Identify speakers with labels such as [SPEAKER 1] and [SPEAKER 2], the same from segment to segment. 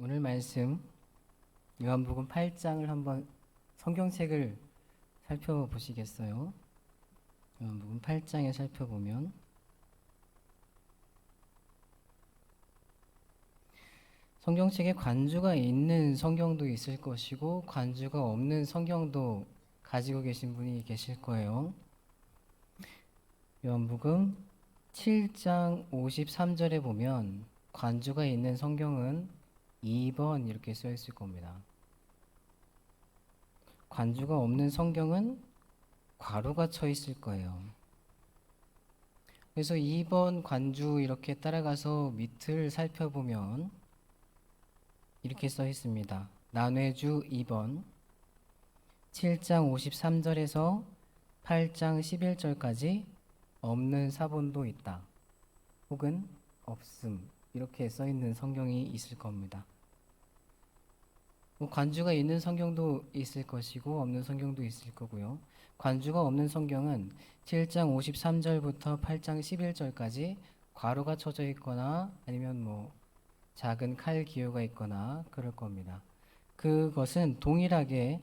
[SPEAKER 1] 오늘 말씀 요한복음 8장을 한번 성경책을 살펴보시겠어요? 요한복음 8장에 살펴보면 성경책에 관주가 있는 성경도 있을 것이고 관주가 없는 성경도 가지고 계신 분이 계실 거예요. 요한복음 7장 53절에 보면 관주가 있는 성경은 2번 이렇게 써 있을 겁니다. 관주가 없는 성경은 괄호가 쳐 있을 거예요. 그래서 2번 관주 이렇게 따라가서 밑을 살펴보면 이렇게 써 있습니다. 난회주 2번 7장 53절에서 8장 11절까지 없는 사본도 있다. 혹은 없음 이렇게 써 있는 성경이 있을 겁니다. 뭐 관주가 있는 성경도 있을 것이고 없는 성경도 있을 거고요. 관주가 없는 성경은 7장 53절부터 8장 11절까지 괄호가 쳐져 있거나 아니면 뭐 작은 칼 기호가 있거나 그럴 겁니다. 그것은 동일하게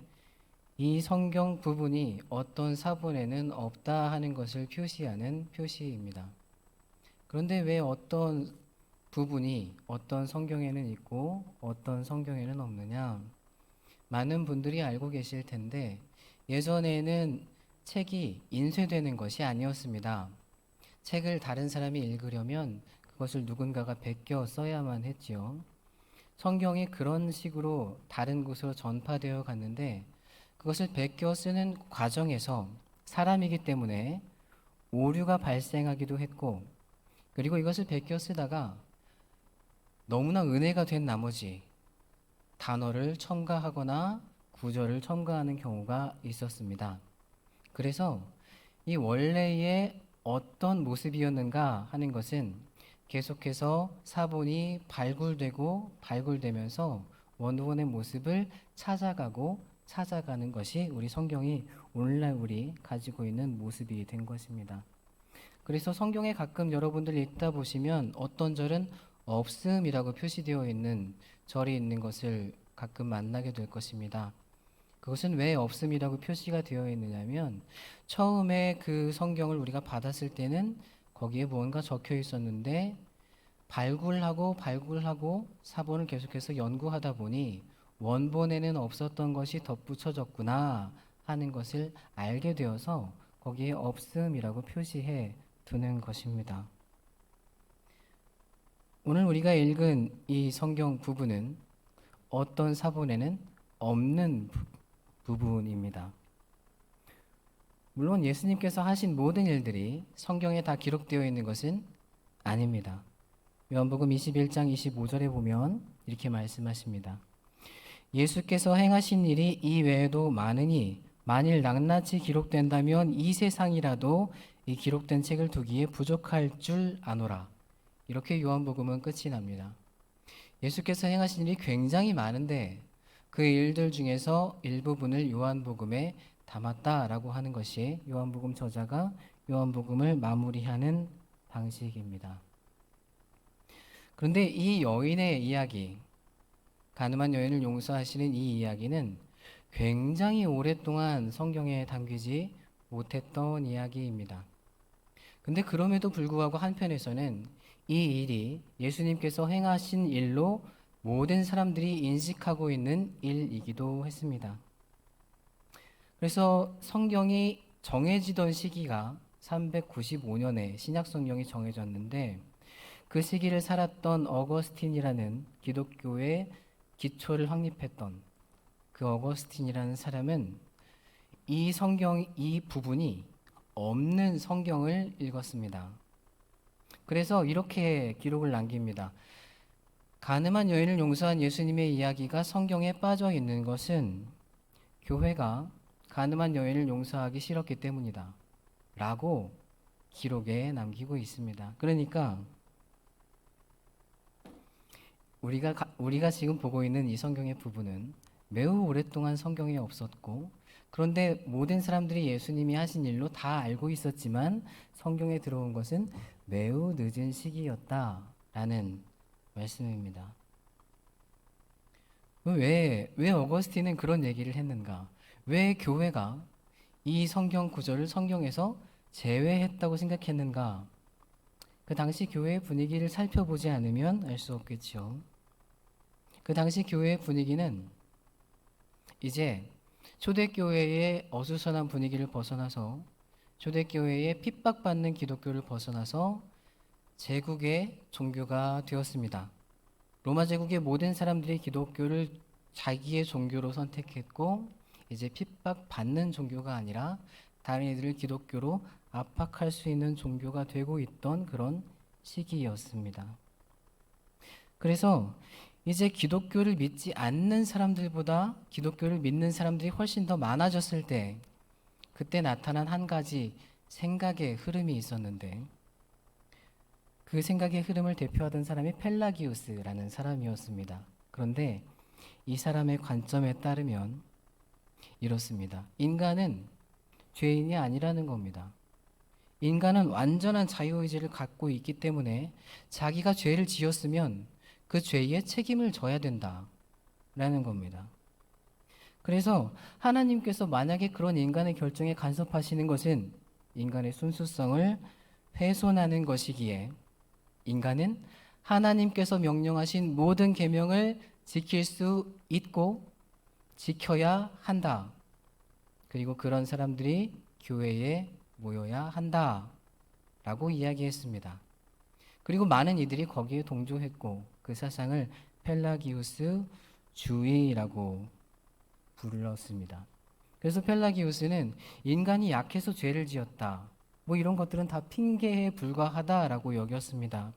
[SPEAKER 1] 이 성경 부분이 어떤 사본에는 없다 하는 것을 표시하는 표시입니다. 그런데 왜 어떤 부분이 어떤 성경에는 있고 어떤 성경에는 없느냐? 많은 분들이 알고 계실 텐데 예전에는 책이 인쇄되는 것이 아니었습니다. 책을 다른 사람이 읽으려면 그것을 누군가가 베껴 써야만 했지요. 성경이 그런 식으로 다른 곳으로 전파되어 갔는데 그것을 베껴 쓰는 과정에서 사람이기 때문에 오류가 발생하기도 했고 그리고 이것을 베껴 쓰다가 너무나 은혜가 된 나머지 단어를 첨가하거나 구절을 첨가하는 경우가 있었습니다. 그래서 이 원래의 어떤 모습이었는가 하는 것은 계속해서 사본이 발굴되고 발굴되면서 원본의 모습을 찾아가고 찾아가는 것이 우리 성경이 오늘날 우리 가지고 있는 모습이 된 것입니다. 그래서 성경에 가끔 여러분들 읽다 보시면 어떤 절은 없음이라고 표시되어 있는 절이 있는 것을 가끔 만나게 될 것입니다. 그것은 왜 없음이라고 표시가 되어 있느냐면 처음에 그 성경을 우리가 받았을 때는 거기에 뭔가 적혀 있었는데 발굴하고 발굴하고 사본을 계속해서 연구하다 보니 원본에는 없었던 것이 덧붙여졌구나 하는 것을 알게 되어서 거기에 없음이라고 표시해 두는 것입니다. 오늘 우리가 읽은 이 성경 부분은 어떤 사본에는 없는 부분입니다. 물론 예수님께서 하신 모든 일들이 성경에 다 기록되어 있는 것은 아닙니다. 요한복음 21장 25절에 보면 이렇게 말씀하십니다. 예수께서 행하신 일이 이 외에도 많으니 만일 낱낱이 기록된다면 이 세상이라도 이 기록된 책을 두기에 부족할 줄 아노라. 이렇게 요한복음은 끝이 납니다. 예수께서 행하신 일이 굉장히 많은데 그 일들 중에서 일부분을 요한복음에 담았다라고 하는 것이 요한복음 저자가 요한복음을 마무리하는 방식입니다. 그런데 이 여인의 이야기, 가늠한 여인을 용서하시는 이 이야기는 굉장히 오랫동안 성경에 담기지 못했던 이야기입니다. 근데 그럼에도 불구하고 한편에서는 이 일이 예수님께서 행하신 일로 모든 사람들이 인식하고 있는 일이기도 했습니다. 그래서 성경이 정해지던 시기가 395년에 신약 성경이 정해졌는데 그 시기를 살았던 어거스틴이라는 기독교의 기초를 확립했던 그 어거스틴이라는 사람은 이 성경 이 부분이 없는 성경을 읽었습니다. 그래서 이렇게 기록을 남깁니다. 가늠한 여인을 용서한 예수님의 이야기가 성경에 빠져 있는 것은 교회가 가늠한 여인을 용서하기 싫었기 때문이다. 라고 기록에 남기고 있습니다. 그러니까 우리가 우리가 지금 보고 있는 이 성경의 부분은 매우 오랫동안 성경에 없었고 그런데 모든 사람들이 예수님이 하신 일로 다 알고 있었지만 성경에 들어온 것은 매우 늦은 시기였다라는 말씀입니다. 왜, 왜 어거스틴은 그런 얘기를 했는가? 왜 교회가 이 성경 구절을 성경에서 제외했다고 생각했는가? 그 당시 교회의 분위기를 살펴보지 않으면 알 수 없겠죠. 그 당시 교회의 분위기는 이제 초대교회의 어수선한 분위기를 벗어나서 초대교회의 핍박받는 기독교를 벗어나서 제국의 종교가 되었습니다. 로마 제국의 모든 사람들이 기독교를 자기의 종교로 선택했고 이제 핍박받는 종교가 아니라 다른 이들을 기독교로 압박할 수 있는 종교가 되고 있던 그런 시기였습니다. 그래서 이제 기독교를 믿지 않는 사람들보다 기독교를 믿는 사람들이 훨씬 더 많아졌을 때 그때 나타난 한 가지 생각의 흐름이 있었는데 그 생각의 흐름을 대표하던 사람이 펠라기우스라는 사람이었습니다. 그런데 이 사람의 관점에 따르면 이렇습니다. 인간은 죄인이 아니라는 겁니다. 인간은 완전한 자유의지를 갖고 있기 때문에 자기가 죄를 지었으면 그 죄의 책임을 져야 된다라는 겁니다. 그래서 하나님께서 만약에 그런 인간의 결정에 간섭하시는 것은 인간의 순수성을 훼손하는 것이기에 인간은 하나님께서 명령하신 모든 계명을 지킬 수 있고 지켜야 한다. 그리고 그런 사람들이 교회에 모여야 한다. 라고 이야기했습니다. 그리고 많은 이들이 거기에 동조했고 그 사상을 펠라기우스 주의라고 불렀습니다. 그래서 펠라기우스는 인간이 약해서 죄를 지었다. 뭐 이런 것들은 다 핑계에 불과하다라고 여겼습니다.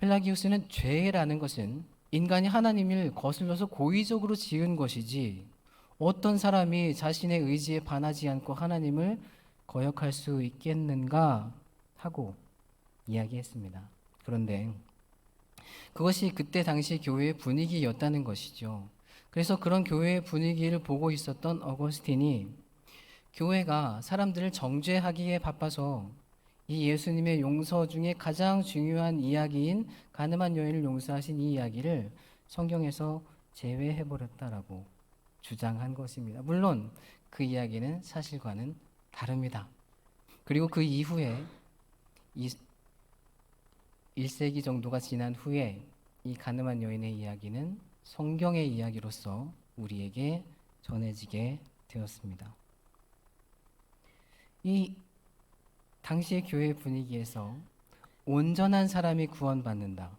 [SPEAKER 1] 펠라기우스는 죄라는 것은 인간이 하나님을 거슬러서 고의적으로 지은 것이지 어떤 사람이 자신의 의지에 반하지 않고 하나님을 거역할 수 있겠는가 하고 이야기했습니다. 그런데 그것이 그때 당시 교회의 분위기였다는 것이죠. 그래서 그런 교회의 분위기를 보고 있었던 어거스틴이 교회가 사람들을 정죄하기에 바빠서 이 예수님의 용서 중에 가장 중요한 이야기인 가늠한 여인을 용서하신 이 이야기를 성경에서 제외해 버렸다라고 주장한 것입니다. 물론 그 이야기는 사실과는 다릅니다. 그리고 그 이후에 1세기 정도가 지난 후에 이 가늠한 여인의 이야기는 성경의 이야기로서 우리에게 전해지게 되었습니다. 이 당시의 교회 분위기에서 온전한 사람이 구원받는다.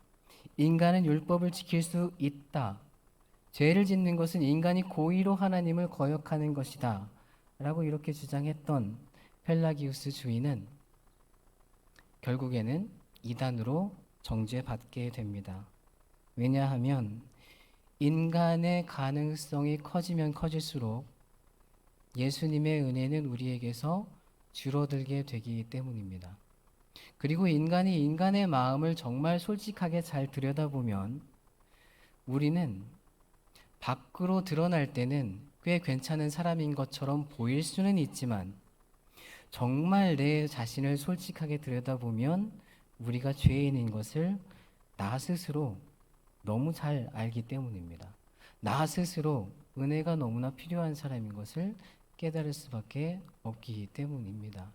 [SPEAKER 1] 인간은 율법을 지킬 수 있다. 죄를 짓는 것은 인간이 고의로 하나님을 거역하는 것이다. 라고 이렇게 주장했던 펠라기우스 주인은 결국에는 이단으로 정죄받게 됩니다. 왜냐하면 인간의 가능성이 커지면 커질수록 예수님의 은혜는 우리에게서 줄어들게 되기 때문입니다. 그리고 인간이 인간의 마음을 정말 솔직하게 잘 들여다보면 우리는 밖으로 드러날 때는 꽤 괜찮은 사람인 것처럼 보일 수는 있지만 정말 내 자신을 솔직하게 들여다보면 우리가 죄인인 것을 나 스스로 너무 잘 알기 때문입니다. 나 스스로 은혜가 너무나 필요한 사람인 것을 깨달을 수밖에 없기 때문입니다.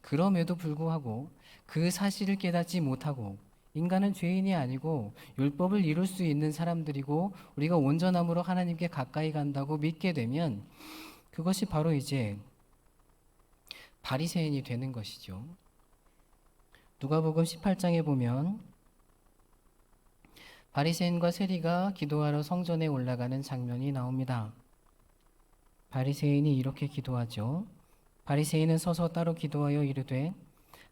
[SPEAKER 1] 그럼에도 불구하고 그 사실을 깨닫지 못하고 인간은 죄인이 아니고 율법을 이룰 수 있는 사람들이고 우리가 온전함으로 하나님께 가까이 간다고 믿게 되면 그것이 바로 이제 바리새인이 되는 것이죠. 누가복음 18장에 보면 바리새인과 세리가 기도하러 성전에 올라가는 장면이 나옵니다. 바리새인이 이렇게 기도하죠. 바리새인은 서서 따로 기도하여 이르되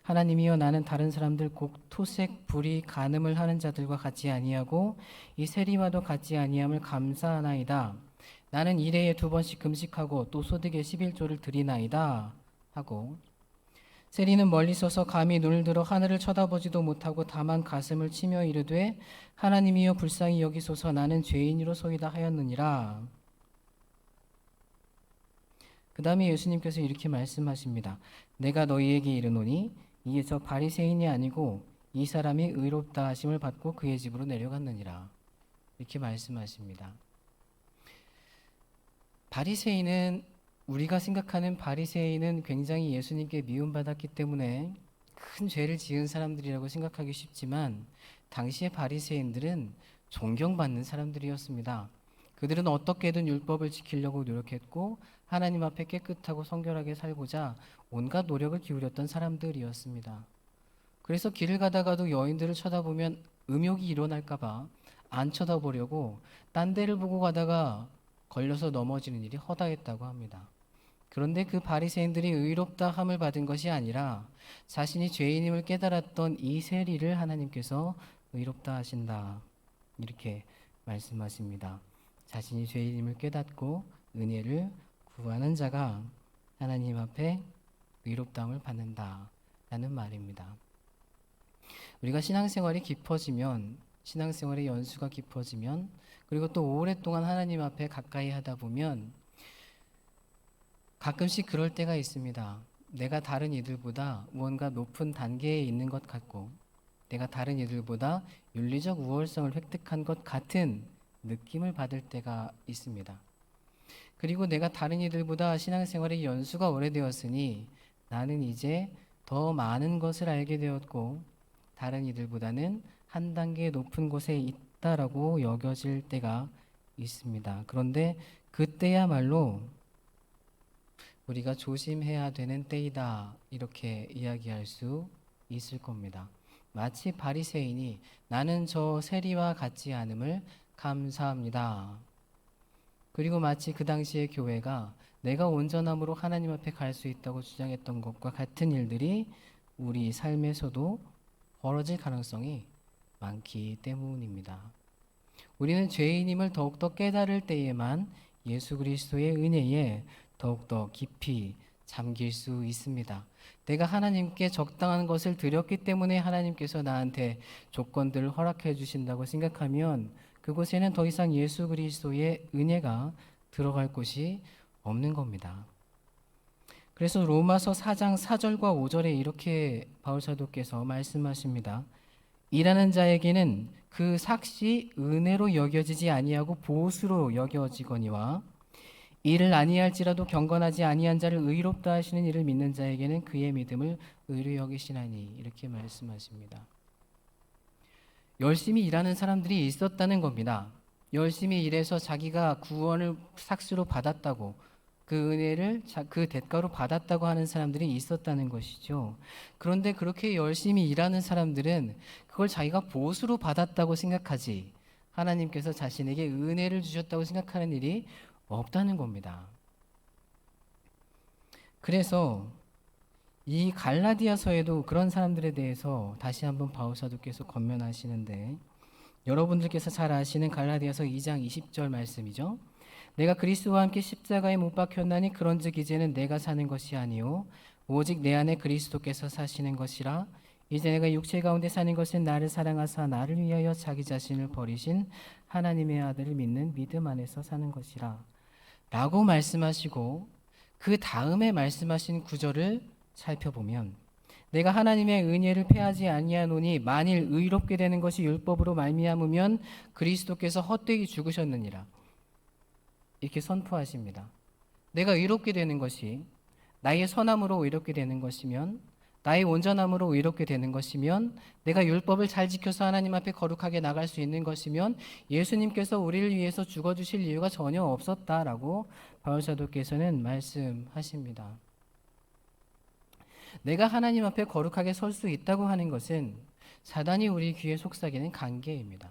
[SPEAKER 1] 하나님이여 나는 다른 사람들 곧 토색 불이 간음을 하는 자들과 같이 아니하고 이 세리와도 같지 아니함을 감사하나이다. 나는 일해에 두 번씩 금식하고 또 소득의 11조를 드리나이다 하고 세리는 멀리 서서 감히 눈을 들어 하늘을 쳐다보지도 못하고 다만 가슴을 치며 이르되 하나님이여 불쌍히 여기소서 나는 죄인으로소이다 하였느니라. 그 다음에 예수님께서 이렇게 말씀하십니다. 내가 너희에게 이르노니 이에 저 바리새인이 아니고 이 사람이 의롭다 하심을 받고 그의 집으로 내려갔느니라. 이렇게 말씀하십니다. 바리새인은 우리가 생각하는 바리새인은 굉장히 예수님께 미움받았기 때문에 큰 죄를 지은 사람들이라고 생각하기 쉽지만 당시의 바리새인들은 존경받는 사람들이었습니다. 그들은 어떻게든 율법을 지키려고 노력했고 하나님 앞에 깨끗하고 성결하게 살고자 온갖 노력을 기울였던 사람들이었습니다. 그래서 길을 가다가도 여인들을 쳐다보면 음욕이 일어날까봐 안 쳐다보려고 딴 데를 보고 가다가 걸려서 넘어지는 일이 허다했다고 합니다. 그런데 그 바리새인들이 의롭다 함을 받은 것이 아니라 자신이 죄인임을 깨달았던 이 세리를 하나님께서 의롭다 하신다. 이렇게 말씀하십니다. 자신이 죄인임을 깨닫고 은혜를 구하는 자가 하나님 앞에 의롭다함을 받는다. 라는 말입니다. 우리가 신앙생활이 깊어지면 신앙생활의 연수가 깊어지면 그리고 또 오랫동안 하나님 앞에 가까이 하다 보면 가끔씩 그럴 때가 있습니다. 내가 다른 이들보다 무언가 높은 단계에 있는 것 같고 내가 다른 이들보다 윤리적 우월성을 획득한 것 같은 느낌을 받을 때가 있습니다. 그리고 내가 다른 이들보다 신앙생활의 연수가 오래되었으니 나는 이제 더 많은 것을 알게 되었고 다른 이들보다는 한 단계 높은 곳에 있다라고 여겨질 때가 있습니다. 그런데 그때야말로 우리가 조심해야 되는 때이다 이렇게 이야기할 수 있을 겁니다. 마치 바리새인이 나는 저 세리와 같지 않음을 감사합니다. 그리고 마치 그 당시의 교회가 내가 온전함으로 하나님 앞에 갈 수 있다고 주장했던 것과 같은 일들이 우리 삶에서도 벌어질 가능성이 많기 때문입니다. 우리는 죄인임을 더욱더 깨달을 때에만 예수 그리스도의 은혜에 더욱더 깊이 잠길 수 있습니다. 내가 하나님께 적당한 것을 드렸기 때문에 하나님께서 나한테 조건들을 허락해 주신다고 생각하면 그곳에는 더 이상 예수 그리스도의 은혜가 들어갈 곳이 없는 겁니다. 그래서 로마서 4장 4절과 5절에 이렇게 바울 사도께서 말씀하십니다. 일하는 자에게는 그 삭시 은혜로 여겨지지 아니하고 보수로 여겨지거니와 이를 아니할지라도 경건하지 아니한 자를 의롭다 하시는 이를 믿는 자에게는 그의 믿음을 의로 여기시나니 이렇게 말씀하십니다. 열심히 일하는 사람들이 있었다는 겁니다. 열심히 일해서 자기가 구원을 삭스로 받았다고 그 은혜를 그 대가로 받았다고 하는 사람들이 있었다는 것이죠. 그런데 그렇게 열심히 일하는 사람들은 그걸 자기가 보수로 받았다고 생각하지 하나님께서 자신에게 은혜를 주셨다고 생각하는 일이 없다는 겁니다. 그래서 이 갈라디아서에도 그런 사람들에 대해서 다시 한번 바울 사도께서 권면하시는데 여러분들께서 잘 아시는 갈라디아서 2장 20절 말씀이죠. 내가 그리스도와 함께 십자가에 못 박혔나니 그런즉 이제는 내가 사는 것이 아니요 오직 내 안에 그리스도께서 사시는 것이라. 이제 내가 육체 가운데 사는 것은 나를 사랑하사 나를 위하여 자기 자신을 버리신 하나님의 아들을 믿는 믿음 안에서 사는 것이라. 라고 말씀하시고 그 다음에 말씀하신 구절을 살펴보면 내가 하나님의 은혜를 패하지 아니하노니 만일 의롭게 되는 것이 율법으로 말미암으면 그리스도께서 헛되이 죽으셨느니라 이렇게 선포하십니다. 내가 의롭게 되는 것이 나의 선함으로 의롭게 되는 것이면 나의 온전함으로 의롭게 되는 것이면 내가 율법을 잘 지켜서 하나님 앞에 거룩하게 나갈 수 있는 것이면 예수님께서 우리를 위해서 죽어 주실 이유가 전혀 없었다라고 바울 사도께서는 말씀하십니다. 내가 하나님 앞에 거룩하게 설 수 있다고 하는 것은 사단이 우리 귀에 속삭이는 관계입니다.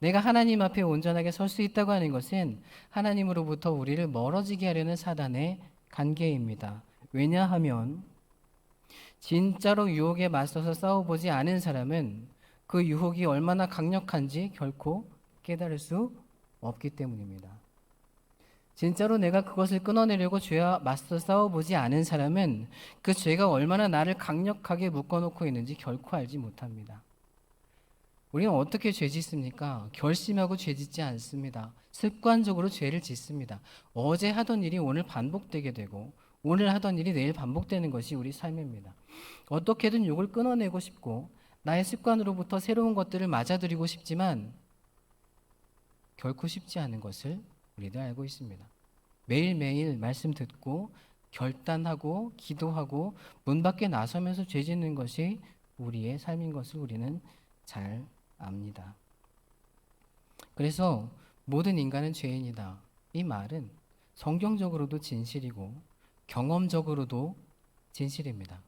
[SPEAKER 1] 내가 하나님 앞에 온전하게 설 수 있다고 하는 것은 하나님으로부터 우리를 멀어지게 하려는 사단의 관계입니다. 왜냐하면 진짜로 유혹에 맞서서 싸워보지 않은 사람은 그 유혹이 얼마나 강력한지 결코 깨달을 수 없기 때문입니다. 진짜로 내가 그것을 끊어내려고 죄와 맞서 싸워보지 않은 사람은 그 죄가 얼마나 나를 강력하게 묶어놓고 있는지 결코 알지 못합니다. 우리는 어떻게 죄 짓습니까? 결심하고 죄 짓지 않습니다. 습관적으로 죄를 짓습니다. 어제 하던 일이 오늘 반복되게 되고 오늘 하던 일이 내일 반복되는 것이 우리 삶입니다. 어떻게든 욕을 끊어내고 싶고 나의 습관으로부터 새로운 것들을 맞아들이고 싶지만 결코 쉽지 않은 것을 우리도 알고 있습니다. 매일매일 말씀 듣고 결단하고 기도하고 문 밖에 나서면서 죄 짓는 것이 우리의 삶인 것을 우리는 잘 압니다. 그래서 모든 인간은 죄인이다. 이 말은 성경적으로도 진실이고 경험적으로도 진실입니다.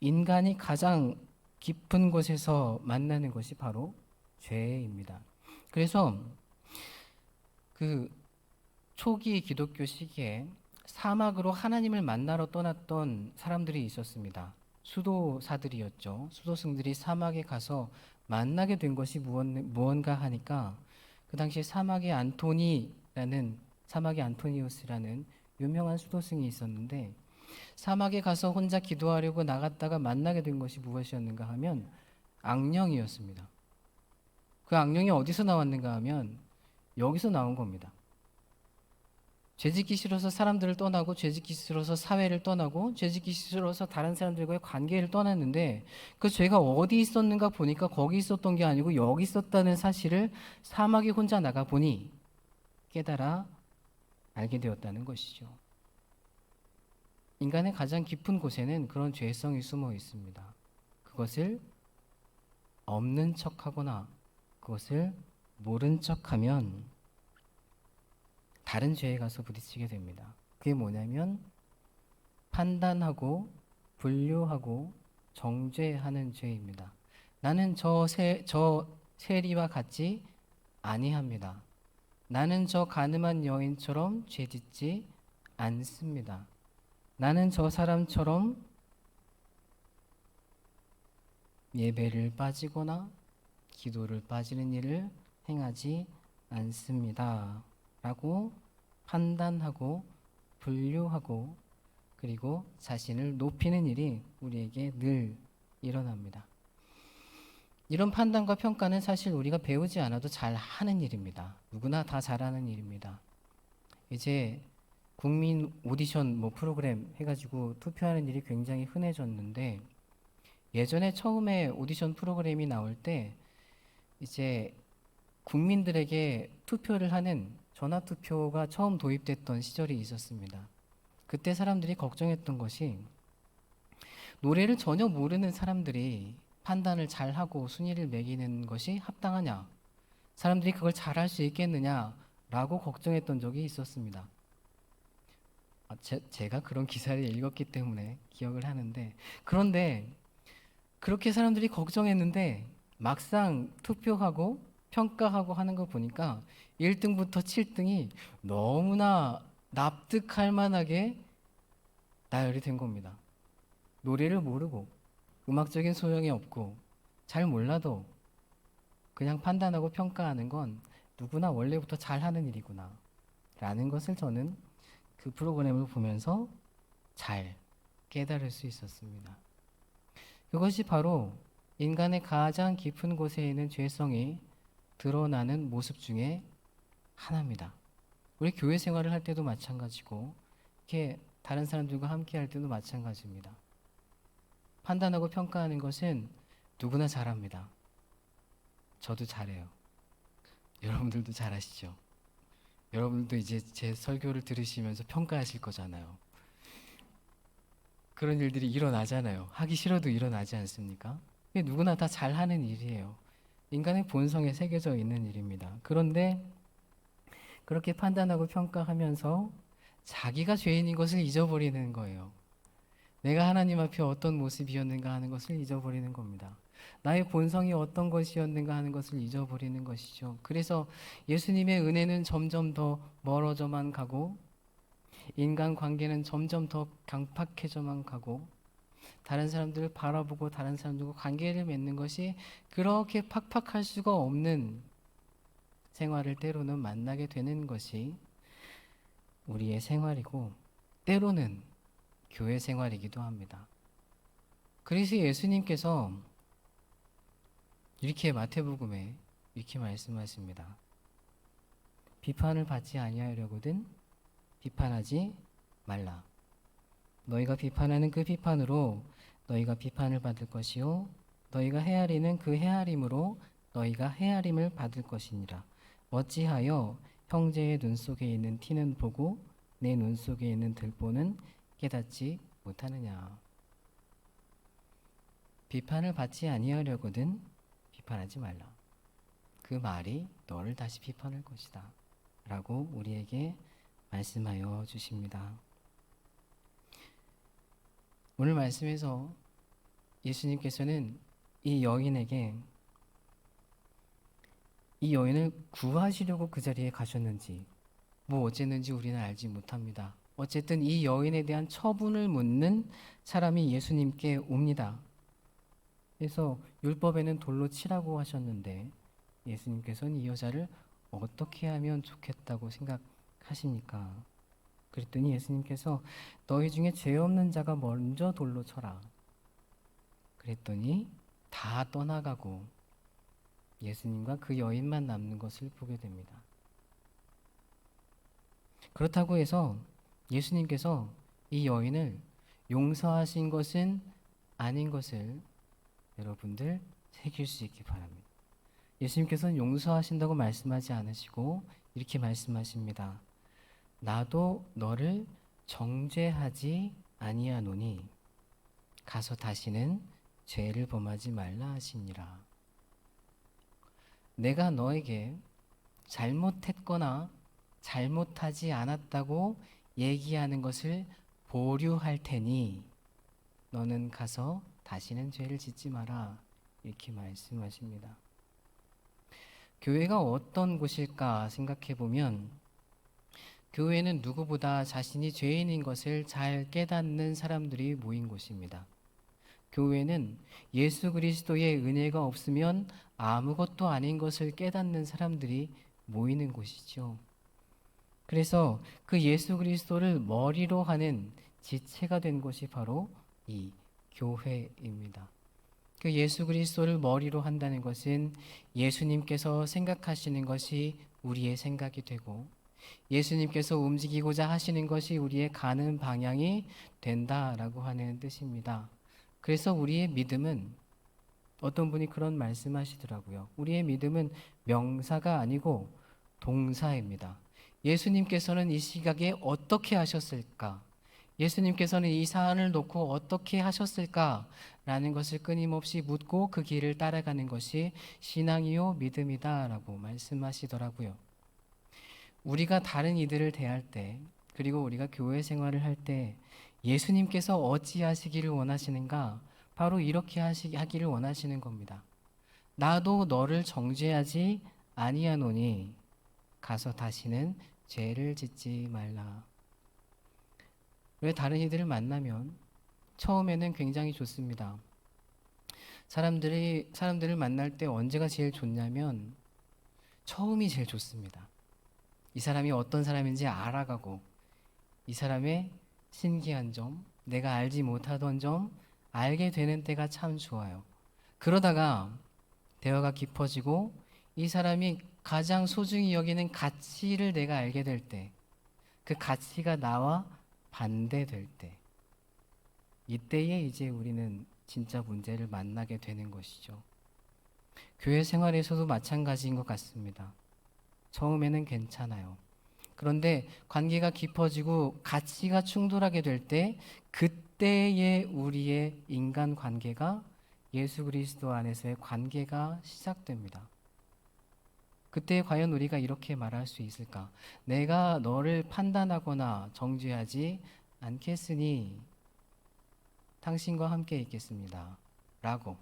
[SPEAKER 1] 인간이 가장 깊은 곳에서 만나는 것이 바로 죄입니다. 그래서 그 초기 기독교 시기에 사막으로 하나님을 만나러 떠났던 사람들이 있었습니다. 수도사들이었죠. 수도승들이 사막에 가서 만나게 된 것이 무언가 하니까 그 당시에 사막의 안토니라는 사막의 안토니우스라는 유명한 수도승이 있었는데 사막에 가서 혼자 기도하려고 나갔다가 만나게 된 것이 무엇이었는가 하면 악령이었습니다. 그 악령이 어디서 나왔는가 하면 여기서 나온 겁니다. 죄짓기 싫어서 사람들을 떠나고 죄짓기 싫어서 사회를 떠나고 죄짓기 싫어서 다른 사람들과의 관계를 떠났는데 그 죄가 어디 있었는가 보니까 거기 있었던 게 아니고 여기 있었다는 사실을 사막에 혼자 나가 보니 깨달아 알게 되었다는 것이죠. 인간의 가장 깊은 곳에는 그런 죄성이 숨어 있습니다. 그것을 없는 척하거나 그것을 모른 척하면 다른 죄에 가서 부딪히게 됩니다. 그게 뭐냐면 판단하고 분류하고 정죄하는 죄입니다. 나는 저, 세, 저 세리와 같지 아니합니다. 나는 저 가늠한 여인처럼 죄짓지 않습니다. 나는 저 사람처럼 예배를 빠지거나 기도를 빠지는 일을 행하지 않습니다. 라고 판단하고 분류하고 그리고 자신을 높이는 일이 우리에게 늘 일어납니다. 이런 판단과 평가는 사실 우리가 배우지 않아도 잘 하는 일입니다. 누구나 다 잘하는 일입니다. 이제 국민 오디션 뭐 프로그램 해가지고 투표하는 일이 굉장히 흔해졌는데 예전에 처음에 오디션 프로그램이 나올 때 이제 국민들에게 투표를 하는 전화 투표가 처음 도입됐던 시절이 있었습니다. 그때 사람들이 걱정했던 것이 노래를 전혀 모르는 사람들이 판단을 잘 하고 순위를 매기는 것이 합당하냐? 사람들이 그걸 잘 할 수 있겠느냐라고 걱정했던 적이 있었습니다. 아, 제, 제가 그런 기사를 읽었기 때문에 기억을 하는데 그런데 그렇게 사람들이 걱정했는데 막상 투표하고 평가하고 하는 거 보니까 1등부터 7등이 너무나 납득할 만하게 나열이 된 겁니다. 노래를 모르고 음악적인 소용이 없고 잘 몰라도 그냥 판단하고 평가하는 건 누구나 원래부터 잘하는 일이구나 라는 것을 저는 그 프로그램을 보면서 잘 깨달을 수 있었습니다. 그것이 바로 인간의 가장 깊은 곳에 있는 죄성이 드러나는 모습 중에 하나입니다. 우리 교회 생활을 할 때도 마찬가지고, 이렇게 다른 사람들과 함께 할 때도 마찬가지입니다. 판단하고 평가하는 것은 누구나 잘합니다. 저도 잘해요. 여러분들도 잘하시죠? 여러분도 이제 제 설교를 들으시면서 평가하실 거잖아요. 그런 일들이 일어나잖아요. 하기 싫어도 일어나지 않습니까? 누구나 다 잘하는 일이에요. 인간의 본성에 새겨져 있는 일입니다. 그런데 그렇게 판단하고 평가하면서 자기가 죄인인 것을 잊어버리는 거예요. 내가 하나님 앞에 어떤 모습이었는가 하는 것을 잊어버리는 겁니다. 나의 본성이 어떤 것이었는가 하는 것을 잊어버리는 것이죠. 그래서 예수님의 은혜는 점점 더 멀어져만 가고 인간 관계는 점점 더 강팍해져만 가고 다른 사람들을 바라보고 다른 사람들과 관계를 맺는 것이 그렇게 팍팍할 수가 없는 생활을 때로는 만나게 되는 것이 우리의 생활이고 때로는 교회 생활이기도 합니다. 그래서 예수님께서 이렇게 마태복음에 이렇게 말씀하십니다. 비판을 받지 아니하려거든 비판하지 말라. 너희가 비판하는 그 비판으로 너희가 비판을 받을 것이요 너희가 헤아리는 그 헤아림으로 너희가 헤아림을 받을 것이니라. 어찌하여 형제의 눈 속에 있는 티는 보고 내 눈 속에 있는 들보는 깨닫지 못하느냐. 비판을 받지 아니하려거든 비판하지 말라. 그 말이 너를 다시 비판할 것이다. 라고 우리에게 말씀하여 주십니다. 오늘 말씀에서 예수님께서는 이 여인에게 이 여인을 구하시려고 그 자리에 가셨는지 뭐 어쨌는지 우리는 알지 못합니다. 어쨌든 이 여인에 대한 처분을 묻는 사람이 예수님께 옵니다. 그래서 율법에는 돌로 치라고 하셨는데 예수님께서는 이 여자를 어떻게 하면 좋겠다고 생각하십니까? 그랬더니 예수님께서 너희 중에 죄 없는 자가 먼저 돌로 쳐라. 그랬더니 다 떠나가고 예수님과 그 여인만 남는 것을 보게 됩니다. 그렇다고 해서 예수님께서 이 여인을 용서하신 것은 아닌 것을 여러분들 새길 수 있기 바랍니다. 예수님께서는 용서하신다고 말씀하지 않으시고 이렇게 말씀하십니다. 나도 너를 정죄하지 아니하노니 가서 다시는 죄를 범하지 말라 하시니라. 내가 너에게 잘못했거나 잘못하지 않았다고 얘기하는 것을 보류할 테니 너는 가서 다시는 죄를 짓지 마라. 이렇게 말씀하십니다. 교회가 어떤 곳일까 생각해 보면 교회는 누구보다 자신이 죄인인 것을 잘 깨닫는 사람들이 모인 곳입니다. 교회는 예수 그리스도의 은혜가 없으면 아무것도 아닌 것을 깨닫는 사람들이 모이는 곳이죠. 그래서 그 예수 그리스도를 머리로 하는 지체가 된 곳이 바로 이 교회입니다. 그 예수 그리스도를 머리로 한다는 것은 예수님께서 생각하시는 것이 우리의 생각이 되고 예수님께서 움직이고자 하시는 것이 우리의 가는 방향이 된다라고 하는 뜻입니다. 그래서 우리의 믿음은 어떤 분이 그런 말씀하시더라고요. 우리의 믿음은 명사가 아니고 동사입니다. 예수님께서는 이 시각에 어떻게 하셨을까? 예수님께서는 이 사안을 놓고 어떻게 하셨을까라는 것을 끊임없이 묻고 그 길을 따라가는 것이 신앙이요 믿음이다라고 말씀하시더라고요. 우리가 다른 이들을 대할 때 그리고 우리가 교회 생활을 할 때 예수님께서 어찌하시기를 원하시는가? 바로 이렇게 하시, 하기를 원하시는 겁니다. 나도 너를 정죄하지 아니하노니 가서 다시는 죄를 짓지 말라. 왜 다른 이들을 만나면 처음에는 굉장히 좋습니다. 사람들이 사람들을 만날 때 언제가 제일 좋냐면 처음이 제일 좋습니다. 이 사람이 어떤 사람인지 알아가고 이 사람의 신기한 점, 내가 알지 못하던 점 알게 되는 때가 참 좋아요. 그러다가 대화가 깊어지고 이 사람이 가장 소중히 여기는 가치를 내가 알게 될 때, 그 가치가 나와 반대될 때, 이때에 이제 우리는 진짜 문제를 만나게 되는 것이죠. 교회 생활에서도 마찬가지인 것 같습니다. 처음에는 괜찮아요. 그런데 관계가 깊어지고 가치가 충돌하게 될 때, 그때의 우리의 인간 관계가 예수 그리스도 안에서의 관계가 시작됩니다. 그때 과연 우리가 이렇게 말할 수 있을까? 내가 너를 판단하거나 정죄하지 않겠으니 당신과 함께 있겠습니다. 라고.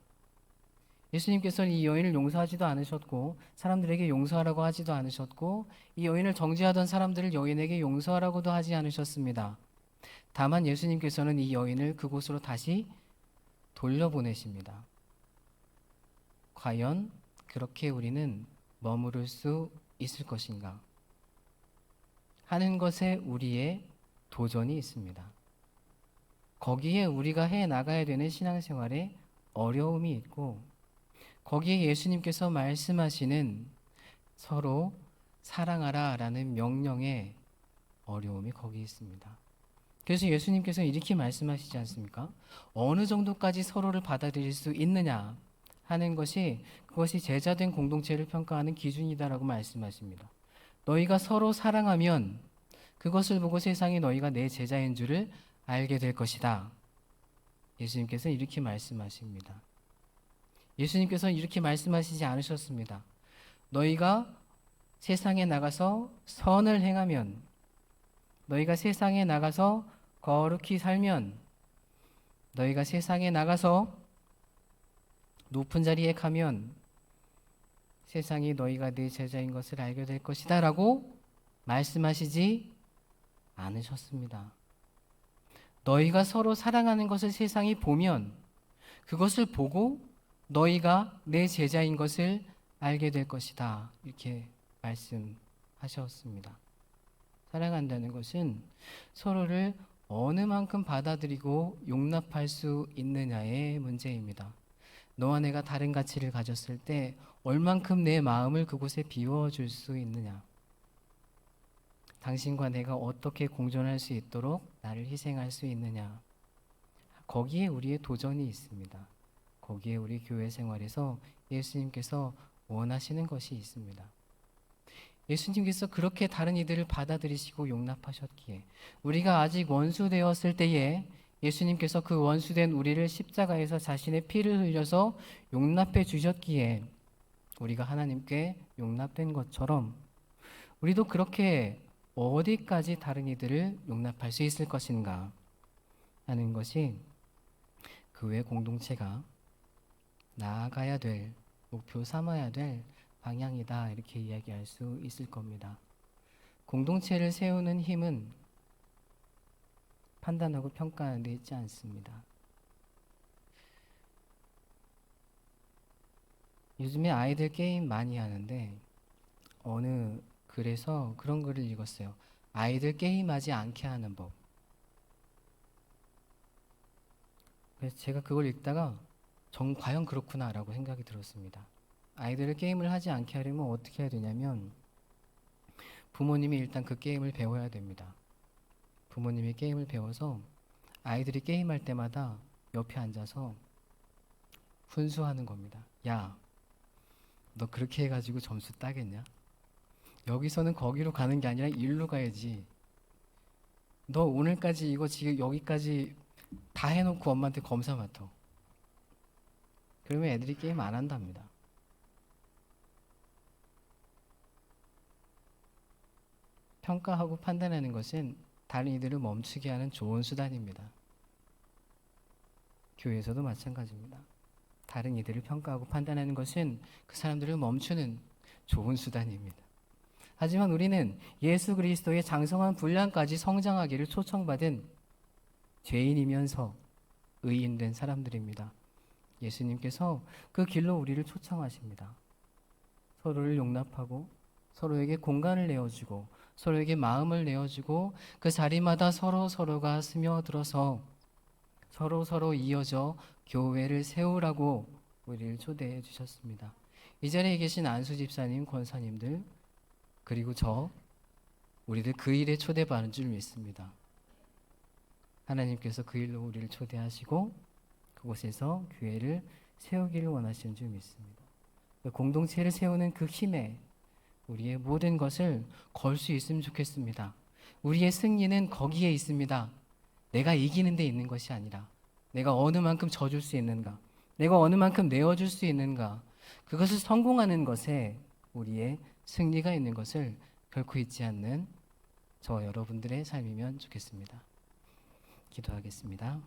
[SPEAKER 1] 예수님께서는 이 여인을 용서하지도 않으셨고 사람들에게 용서하라고 하지도 않으셨고 이 여인을 정죄하던 사람들을 여인에게 용서하라고도 하지 않으셨습니다. 다만 예수님께서는 이 여인을 그곳으로 다시 돌려보내십니다. 과연 그렇게 우리는 머무를 수 있을 것인가? 하는 것에 우리의 도전이 있습니다. 거기에 우리가 해 나가야 되는 신앙생활에 어려움이 있고 거기에 예수님께서 말씀하시는 서로 사랑하라 라는 명령의 어려움이 거기 있습니다. 그래서 예수님께서 이렇게 말씀하시지 않습니까? 어느 정도까지 서로를 받아들일 수 있느냐 하는 것이 그것이 제자된 공동체를 평가하는 기준이다라고 말씀하십니다. 너희가 서로 사랑하면 그것을 보고 세상이 너희가 내 제자인 줄을 알게 될 것이다. 예수님께서 이렇게 말씀하십니다. 예수님께서 이렇게 말씀하시지 않으셨습니다. 너희가 세상에 나가서 선을 행하면 너희가 세상에 나가서 거룩히 살면 너희가 세상에 나가서 높은 자리에 가면 세상이 너희가 내 제자인 것을 알게 될 것이다 라고 말씀하시지 않으셨습니다. 너희가 서로 사랑하는 것을 세상이 보면 그것을 보고 너희가 내 제자인 것을 알게 될 것이다. 이렇게 말씀하셨습니다. 사랑한다는 것은 서로를 어느 만큼 받아들이고 용납할 수 있느냐의 문제입니다. 너와 내가 다른 가치를 가졌을 때 얼만큼 내 마음을 그곳에 비워줄 수 있느냐. 당신과 내가 어떻게 공존할 수 있도록 나를 희생할 수 있느냐. 거기에 우리의 도전이 있습니다. 거기에 우리 교회 생활에서 예수님께서 원하시는 것이 있습니다. 예수님께서 그렇게 다른 이들을 받아들이시고 용납하셨기에 우리가 아직 원수 되었을 때에 예수님께서 그 원수된 우리를 십자가에서 자신의 피를 흘려서 용납해 주셨기에 우리가 하나님께 용납된 것처럼 우리도 그렇게 어디까지 다른 이들을 용납할 수 있을 것인가 하는 것이 그외 공동체가 나아가야 될 목표 삼아야 될 방향이다 이렇게 이야기할 수 있을 겁니다. 공동체를 세우는 힘은 판단하고 평가하는 데 있지 않습니다. 요즘에 아이들 게임 많이 하는데 어느 글에서 그런 글을 읽었어요. 아이들 게임하지 않게 하는 법. 그래서 제가 그걸 읽다가 정 과연 그렇구나라고 생각이 들었습니다. 아이들을 게임을 하지 않게 하려면 어떻게 해야 되냐면 부모님이 일단 그 게임을 배워야 됩니다. 부모님이 게임을 배워서 아이들이 게임할 때마다 옆에 앉아서 훈수하는 겁니다. 야, 너 그렇게 해가지고 점수 따겠냐? 여기서는 거기로 가는 게 아니라 일로 가야지. 너 오늘까지 이거 지금 여기까지 다 해놓고 엄마한테 검사 맡아. 그러면 애들이 게임 안 한답니다. 평가하고 판단하는 것은 다른 이들을 멈추게 하는 좋은 수단입니다. 교회에서도 마찬가지입니다. 다른 이들을 평가하고 판단하는 것은 그 사람들을 멈추는 좋은 수단입니다. 하지만 우리는 예수 그리스도의 장성한 분량까지 성장하기를 초청받은 죄인이면서 의인된 사람들입니다. 예수님께서 그 길로 우리를 초청하십니다. 서로를 용납하고 서로에게 공간을 내어주고 서로에게 마음을 내어주고 그 자리마다 서로 서로가 스며들어서 서로 서로 이어져 교회를 세우라고 우리를 초대해 주셨습니다. 이 자리에 계신 안수 집사님, 권사님들 그리고 저 우리들 그 일에 초대받은 줄 믿습니다. 하나님께서 그 일로 우리를 초대하시고 그곳에서 교회를 세우기를 원하시는 줄 믿습니다. 그 공동체를 세우는 그 힘에 우리의 모든 것을 걸 수 있으면 좋겠습니다. 우리의 승리는 거기에 있습니다. 내가 이기는 데 있는 것이 아니라 내가 어느 만큼 져줄 수 있는가, 내가 어느 만큼 내어줄 수 있는가, 그것을 성공하는 것에 우리의 승리가 있는 것을 결코 잊지 않는 저 여러분들의 삶이면 좋겠습니다. 기도하겠습니다.